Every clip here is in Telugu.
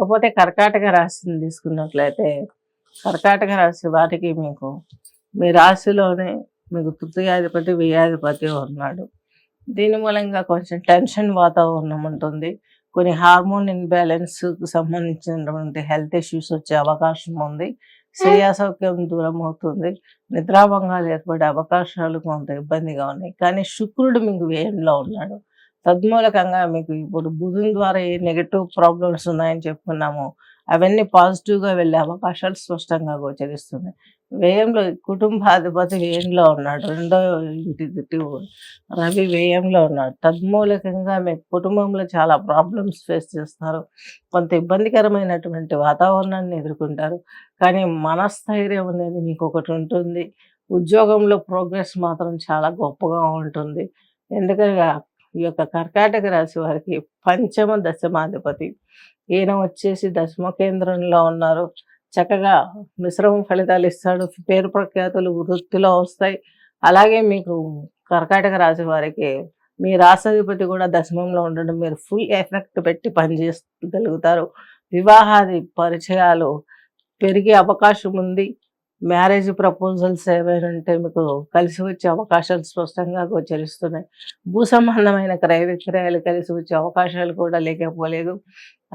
ఇకపోతే కర్కాటక రాశిని తీసుకున్నట్లయితే కర్కాటక రాశి వారికి మీకు మీ రాశిలోనే మీకు తృతీయాధిపతి వ్యయాధిపతి ఉన్నాడు. దీని మూలంగా కొంచెం టెన్షన్ వాతావరణం ఉంటుంది. కొన్ని హార్మోన్ ఇన్బ్యాలెన్స్కి సంబంధించినటువంటి హెల్త్ ఇష్యూస్ వచ్చే అవకాశం ఉంది. శ్రేయాసౌక్యం దూరం అవుతుంది. నిద్రాభంగాలు ఏర్పడే అవకాశాలు కొంత ఇబ్బందిగా ఉన్నాయి. కానీ శుక్రుడు మీకు వ్యయంలో ఉన్నాడు. తద్మూలకంగా మీకు ఇప్పుడు బుధుని ద్వారా ఏ నెగటివ్ ప్రాబ్లమ్స్ ఉన్నాయని చెప్పుకున్నాము అవన్నీ పాజిటివ్గా వెళ్ళే అవకాశాలు స్పష్టంగా గోచరిస్తున్నాయి. వ్యయంలో కుటుంబాధిపతి వ్యయంలో ఉన్నాడు రెండో ఇంటి రవి వ్యయంలో ఉన్నాడు. తద్మూలకంగా మీ కుటుంబంలో చాలా ప్రాబ్లమ్స్ ఫేస్ చేస్తారు. కొంత ఇబ్బందికరమైనటువంటి వాతావరణాన్ని ఎదుర్కొంటారు. కానీ మనస్థైర్యం అనేది మీకు ఒకటి ఉంటుంది. ఉద్యోగంలో ప్రోగ్రెస్ మాత్రం చాలా గొప్పగా ఉంటుంది. ఎందుకంటే ఈ యొక్క కర్కాటక రాశి వారికి పంచమ దశమాధిపతి. ఈయన వచ్చేసి దశమ కేంద్రంలో ఉన్నారు. చక్కగా మిశ్రమ ఫలితాలు ఇస్తాడు. పేరు ప్రఖ్యాతులు వృత్తిలో వస్తాయి. అలాగే మీకు కర్కాటక రాశి వారికి మీ రాష్ట్రాధిపతి కూడా దశమంలో ఉండడం మీరు ఫుల్ ఎఫెక్ట్ పెట్టి పనిచేయగలుగుతారు వివాహాది పరిచయాలు పెరిగే అవకాశం ఉంది. మ్యారేజ్ ప్రపోజల్స్ ఏవైనా ఉంటే మీకు కలిసి వచ్చే అవకాశాలు స్పష్టంగా గోచరిస్తున్నాయి భూ సంబంధమైన క్రయ విక్రయాలు కలిసి వచ్చే అవకాశాలు కూడా లేకపోలేదు.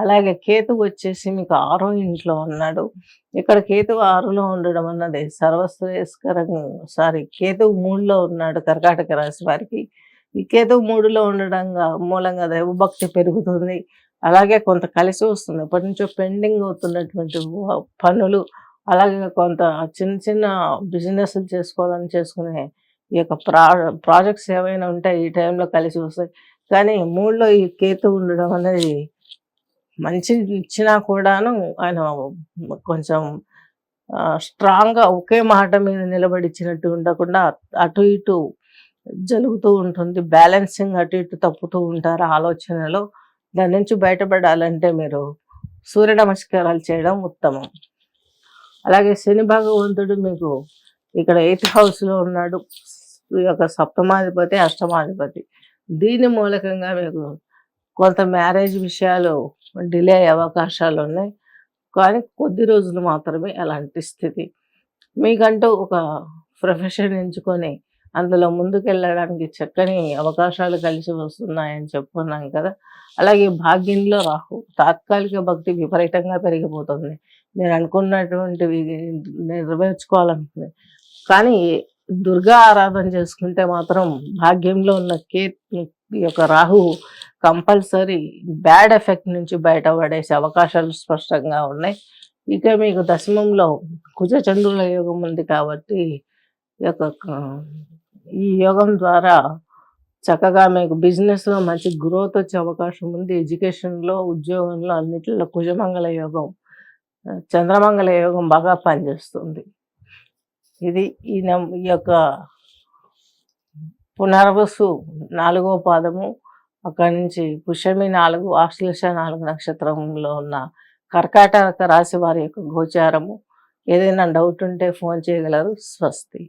అలాగే కేతు వచ్చేసి మీకు ఆరో ఇంట్లో ఉన్నాడు. ఇక్కడ కేతు ఆరులో ఉండడం అన్నది సర్వశ్రేయస్కరం. సారీ కేతు మూడులో ఉన్నాడు కర్కాటక రాశి వారికి. ఈ కేతు మూడులో ఉండడంగా మూలంగా దైవభక్తి పెరుగుతుంది. అలాగే కొంత కలిసి వస్తుంది. ఎప్పటి నుంచో పెండింగ్ అవుతున్నటువంటి పనులు అలాగే కొంత చిన్న చిన్న బిజినెస్లు చేసుకోవాలని చేసుకునే ఈ యొక్క ప్రా ప్రాజెక్ట్స్ ఏవైనా ఉంటాయి ఈ టైంలో కలిసి వస్తాయి. కానీ మూడులో ఈ కేతు ఉండడం అనేది మంచి ఇచ్చినా కూడాను ఆయన కొంచెం స్ట్రాంగ్గా ఒకే మాట మీద నిలబడిచ్చినట్టు ఉండకుండా అటు ఇటు జరుగుతూ ఉంటుంది. బ్యాలెన్సింగ్ అటు ఇటు తప్పుతూ ఉంటారు ఆలోచనలో. దాని నుంచి బయటపడాలంటే మీరు సూర్య నమస్కారాలు చేయడం ఉత్తమం. అలాగే శని భగవంతుడు మీకు ఇక్కడ ఎయిత్ హౌస్లో ఉన్నాడు. ఈ యొక్క సప్తమాధిపతి అష్టమాధిపతి. దీని మూలకంగా మీకు కొంత మ్యారేజ్ విషయాలు డిలే అయ్యే అవకాశాలు ఉన్నాయి. కానీ కొద్ది రోజులు మాత్రమే అలాంటి స్థితి. మీకంటూ ఒక ప్రొఫెషన్ ఎంచుకొని అందులో ముందుకెళ్ళడానికి చక్కని అవకాశాలు కలిసి వస్తున్నాయని చెప్పుకున్నాం కదా. అలాగే భాగ్యంలో రాహు తాత్కాలిక భక్తి విపరీతంగా పెరిగిపోతుంది. మీరు అనుకున్నటువంటివి నెరవేర్చుకోవాలనుకుంది కానీ దుర్గా ఆరాధన చేసుకుంటే మాత్రం భాగ్యంలో ఉన్న కే యొక్క రాహు కంపల్సరీ బ్యాడ్ ఎఫెక్ట్ నుంచి బయటపడేసే అవకాశాలు స్పష్టంగా ఉన్నాయి. ఇక మీకు దశమంలో కుజచంద్రుల యోగం ఉంది కాబట్టి యొక్క ఈ యోగం ద్వారా చక్కగా మీకు బిజినెస్లో మంచి గ్రోత్ వచ్చే అవకాశం ఉంది. ఎడ్యుకేషన్లో ఉద్యోగంలో అన్నిటిలో కుజమంగళ యోగం చంద్రమంగళ యోగం బాగా పనిచేస్తుంది. ఇది ఈ ఈ యొక్క పునర్వసు నాలుగో పాదము అక్కడి నుంచి పుష్యమి నాలుగు ఆశ్లేష నాలుగు నక్షత్రంలో ఉన్న కర్కాటక రాశి వారి యొక్క గోచారము. ఏదైనా డౌట్ ఉంటే ఫోన్ చేయగలరు. స్వస్తి.